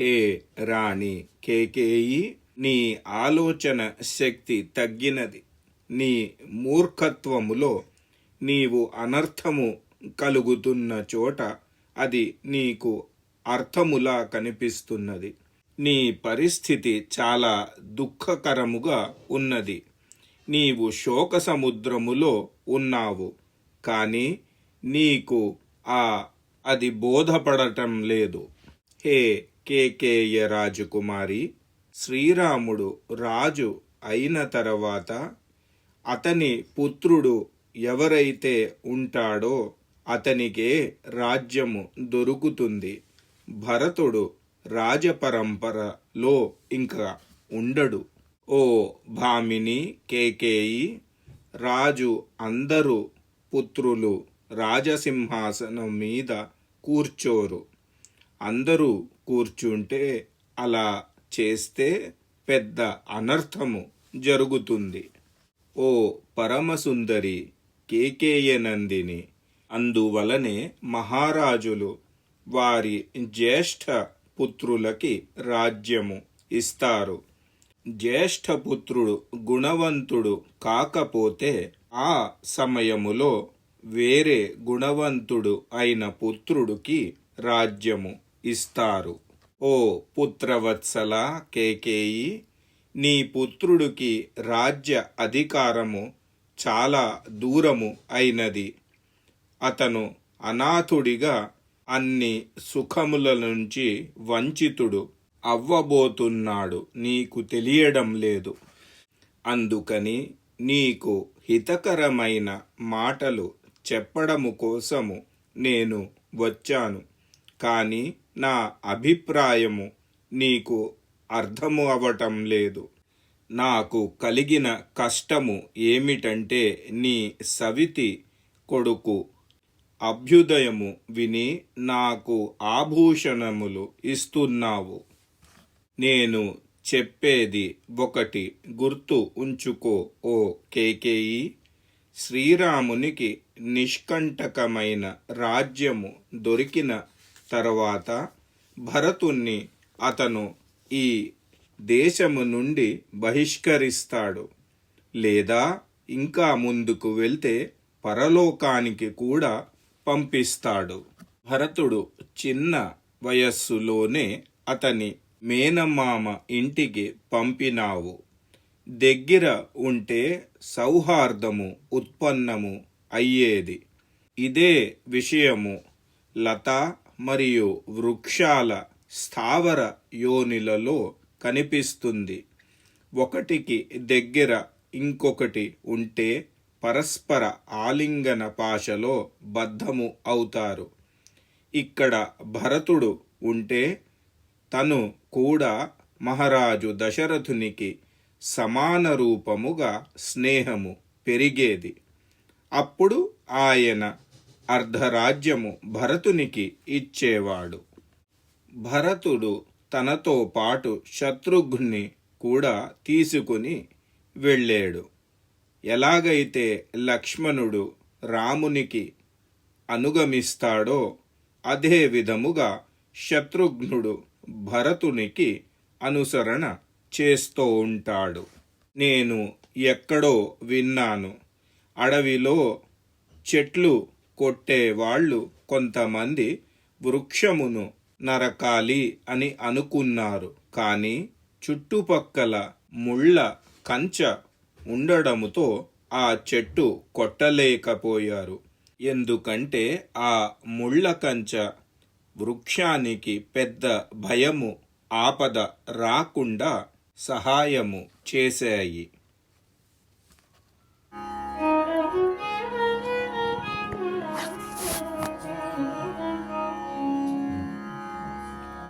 హే రాణి కేకేయి నీ ఆలోచన శక్తి తగ్గినది. నీ మూర్ఖత్వములో నీవు అనర్థము కలుగుతున్న చోట అది నీకు అర్థములా కనిపిస్తున్నది. నీ పరిస్థితి చాలా దుఃఖకరముగా ఉన్నది. నీవు శోక సముద్రములో ఉన్నావు. కానీ నీకు ఆ అది బోధపడటం లేదు. హే కేకేయ రాజకుమారి శ్రీరాముడు రాజు అయిన తర్వాత అతని పుత్రుడు ఎవరైతే ఉంటాడో అతనికే రాజ్యము దొరుకుతుంది. భరతుడు రాజపరంపరలో ఇంకా ఉండడు. ఓ భామిని కేకేయి రాజు అందరూ పుత్రులు రాజసింహాసనం మీద కూర్చోరు. అందరూ కూర్చుంటే అలా చేస్తే పెద్ద అనర్థము జరుగుతుంది. ఓ పరమసుందరి కేకేయ నందిని అందువలనే మహారాజులు వారి జ్యేష్ఠ పుత్రులకి రాజ్యము ఇస్తారు. జ్యేష్ఠపుత్రుడు గుణవంతుడు కాకపోతే ఆ సమయములో వేరే గుణవంతుడు అయిన పుత్రుడికి రాజ్యము ఇస్తారు. ఓ పుత్రవత్సల కేకేయి నీ పుత్రుడికి రాజ్య అధికారము చాలా దూరము అయినది. అతను అనాథుడిగా అన్ని సుఖముల నుంచి వంచితుడు అవ్వబోతున్నాడు నీకు తెలియడం లేదు. అందుకని నీకు హితకరమైన మాటలు చెప్పడము కోసము నేను వచ్చాను. కానీ నా అభిప్రాయము నీకు అర్థము అవటం లేదు. నాకు కలిగిన కష్టము ఏమిటంటే నీ సవితి కొడుకు. అభ్యుదయము విని నాకు ఆభూషణములు ఇస్తున్నావు. నేను చెప్పేది ఒకటి గుర్తు ఉంచుకో ఓ కేకేయి శ్రీరామునికి నిష్కంటకమైన రాజ్యము దొరికిన తర్వాత భరతుణ్ణి అతను ఈ దేశము నుండి బహిష్కరిస్తాడు. లేదా ఇంకా ముందుకు వెళ్తే పరలోకానికి కూడా పంపిస్తాడు. భరతుడు చిన్న వయస్సులోనే అతని మేనమామ ఇంటికి పంపినావు. దగ్గర ఉంటే సౌహార్దము ఉత్పన్నము అయ్యేది. ఇదే విషయము లత మరియు వృక్షాల స్థావర యోనిలలో కనిపిస్తుంది. ఒకటికి దగ్గర ఇంకొకటి ఉంటే పరస్పర ఆలింగన భాషలో బద్ధము అవుతారు. ఇక్కడ భరతుడు ఉంటే తను కూడా మహారాజు దశరథునికి సమాన రూపముగా స్నేహము పెరిగేది. అప్పుడు ఆయన అర్ధరాజ్యము భరతునికి ఇచ్చేవాడు. భరతుడు తనతో పాటు శత్రుఘ్ని కూడా తీసుకుని వెళ్ళాడు. ఎలాగైతే లక్ష్మణుడు రామునికి అనుగమిస్తాడో అదే విధముగా శత్రుఘ్నుడు భరతునికి అనుసరణ చేస్తూ ఉంటాడు. నేను ఎక్కడో విన్నాను. అడవిలో చెట్లు కొట్టేవాళ్ళు కొంతమంది వృక్షమును నరకాలి అని అనుకున్నారు. కానీ చుట్టుపక్కల ముళ్ళ కంచ ఉండడముతో ఆ చెట్టు కొట్టలేకపోయారు. ఎందుకంటే ఆ ముళ్ళ కంచ వృక్షానికి పెద్ద భయము ఆపద రాకుండా సహాయము చేశాయి.